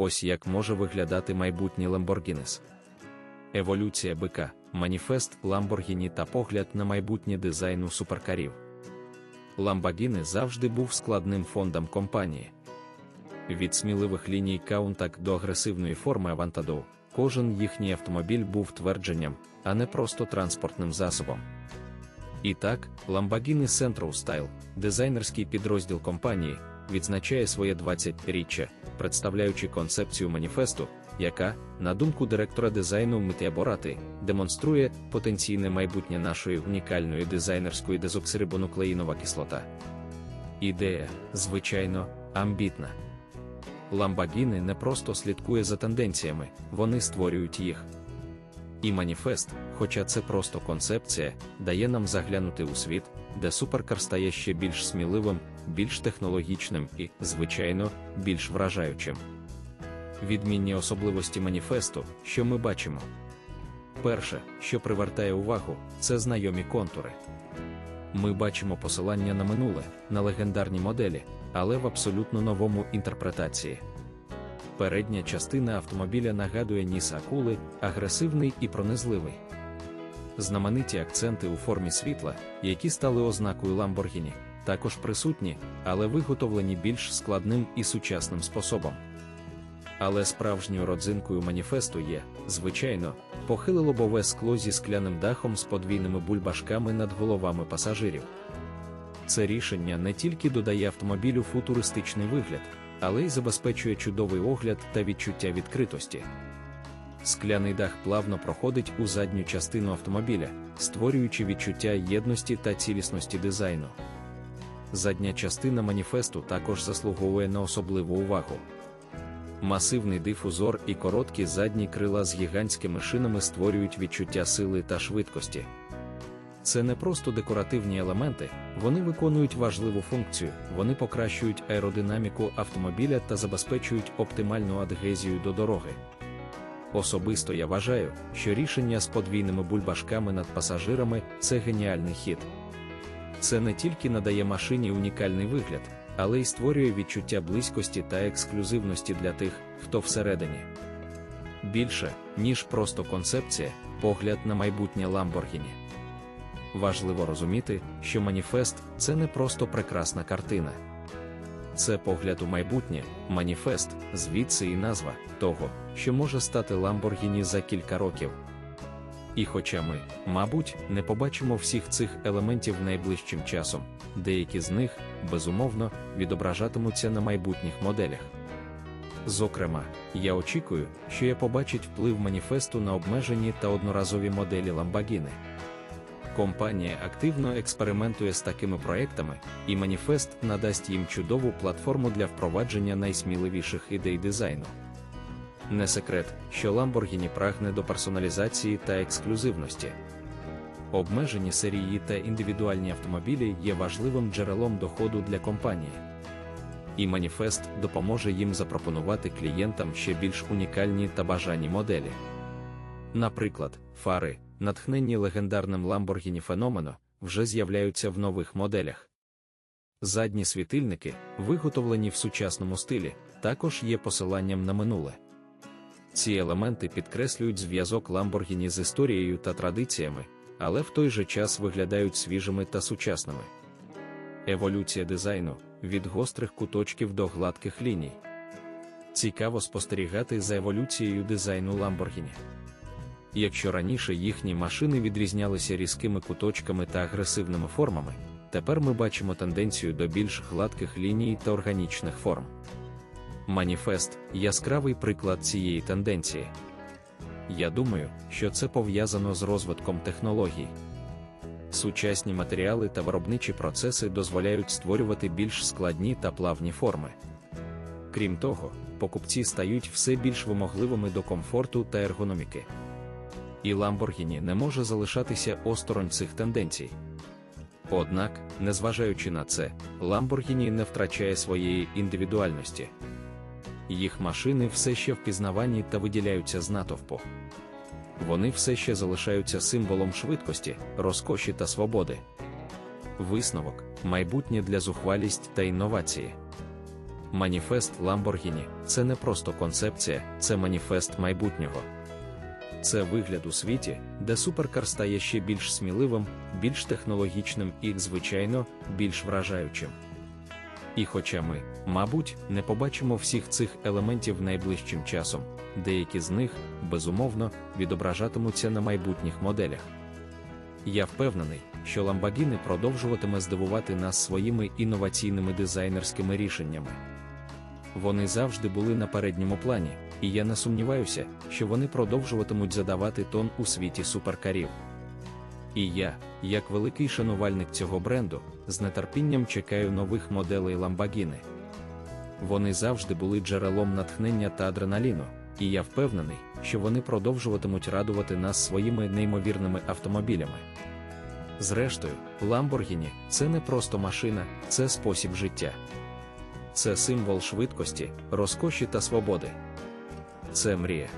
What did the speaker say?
ось як може виглядати майбутній Lamborghinis. Еволюція бика, маніфест Lamborghini та погляд на майбутнє дизайну суперкарів. Lamborghini завжди був складним фондом компанії. Від сміливих ліній Countach до агресивної форми Aventador, кожен їхній автомобіль був твердженням, а не просто транспортним засобом. І так, Lamborghini Central Style, дизайнерський підрозділ компанії, відзначає своє 20-річчя, представляючи концепцію маніфесту, яка, на думку директора дизайну Митя Борати, демонструє потенційне майбутнє нашої унікальної дизайнерської дезоксирибонуклеїнова кислота. Ідея, звичайно, амбітна. Lamborghini не просто слідкує за тенденціями, вони створюють їх. І маніфест, хоча це просто концепція, дає нам заглянути у світ, де суперкар стає ще більш сміливим, більш технологічним і, звичайно, більш вражаючим. Відмінні особливості маніфесту, що ми бачимо. Перше, що привертає увагу, це знайомі контури. Ми бачимо посилання на минуле, на легендарні моделі, але в абсолютно новому інтерпретації. Передня частина автомобіля нагадує ніс акули, агресивний і пронизливий. Знамениті акценти у формі світла, які стали ознакою Lamborghini, також присутні, але виготовлені більш складним і сучасним способом. Але справжньою родзинкою маніфесту є, звичайно, похиле лобове скло зі скляним дахом з подвійними бульбашками над головами пасажирів. Це рішення не тільки додає автомобілю футуристичний вигляд, але й забезпечує чудовий огляд та відчуття відкритості. Скляний дах плавно проходить у задню частину автомобіля, створюючи відчуття єдності та цілісності дизайну. Задня частина маніфесту також заслуговує на особливу увагу. Масивний дифузор і короткі задні крила з гігантськими шинами створюють відчуття сили та швидкості. Це не просто декоративні елементи, вони виконують важливу функцію, вони покращують аеродинаміку автомобіля та забезпечують оптимальну адгезію до дороги. Особисто я вважаю, що рішення з подвійними бульбашками над пасажирами це геніальний хід. Це не тільки надає машині унікальний вигляд, але й створює відчуття близькості та ексклюзивності для тих, хто всередині. Більше, ніж просто концепція, погляд на майбутнє Lamborghini. Важливо розуміти, що маніфест це не просто прекрасна картина. Це погляд у майбутнє, маніфест, звідси і назва того, що може стати Lamborghini за кілька років. І хоча ми, мабуть, не побачимо всіх цих елементів найближчим часом, деякі з них, безумовно, відображатимуться на майбутніх моделях. Зокрема, я очікую, що я побачить вплив маніфесту на обмежені та одноразові моделі Lamborghini. Компанія активно експериментує з такими проектами, і маніфест надасть їм чудову платформу для впровадження найсміливіших ідей дизайну. Не секрет, що Lamborghini прагне до персоналізації та ексклюзивності. Обмежені серії та індивідуальні автомобілі є важливим джерелом доходу для компанії. І маніфест допоможе їм запропонувати клієнтам ще більш унікальні та бажані моделі. Наприклад, фари, натхненні легендарним Lamborghini Fenomeno, вже з'являються в нових моделях. Задні світильники, виготовлені в сучасному стилі, також є посиланням на минуле. Ці елементи підкреслюють зв'язок Lamborghini з історією та традиціями, але в той же час виглядають свіжими та сучасними. Еволюція дизайну від гострих куточків до гладких ліній. Цікаво спостерігати за еволюцією дизайну Lamborghini. Якщо раніше їхні машини відрізнялися різкими куточками та агресивними формами, тепер ми бачимо тенденцію до більш гладких ліній та органічних форм. Маніфест яскравий приклад цієї тенденції. Я думаю, що це пов'язано з розвитком технологій. Сучасні матеріали та виробничі процеси дозволяють створювати більш складні та плавні форми. Крім того, покупці стають все більш вимогливими до комфорту та ергономіки. І Lamborghini не може залишатися осторонь цих тенденцій. Однак, незважаючи на це, Lamborghini не втрачає своєї індивідуальності. Їх машини все ще впізнавані та виділяються з натовпу. Вони все ще залишаються символом швидкості, розкоші та свободи. Висновок майбутнє для зухвалість та інновації. Маніфест Lamborghini – це не просто концепція, це маніфест майбутнього. Це вигляд у світі, де суперкар стає ще більш сміливим, більш технологічним і, звичайно, більш вражаючим. І хоча ми, мабуть, не побачимо всіх цих елементів найближчим часом, деякі з них, безумовно, відображатимуться на майбутніх моделях. Я впевнений, що Lamborghini продовжуватиме здивувати нас своїми інноваційними дизайнерськими рішеннями. Вони завжди були на передньому плані, і я не сумніваюся, що вони продовжуватимуть задавати тон у світі суперкарів. І я, як великий шанувальник цього бренду, з нетерпінням чекаю нових моделей Lamborghini. Вони завжди були джерелом натхнення та адреналіну, і я впевнений, що вони продовжуватимуть радувати нас своїми неймовірними автомобілями. Зрештою, Lamborghini – це не просто машина, це спосіб життя. Це символ швидкості, розкоші та свободи. Це мрія.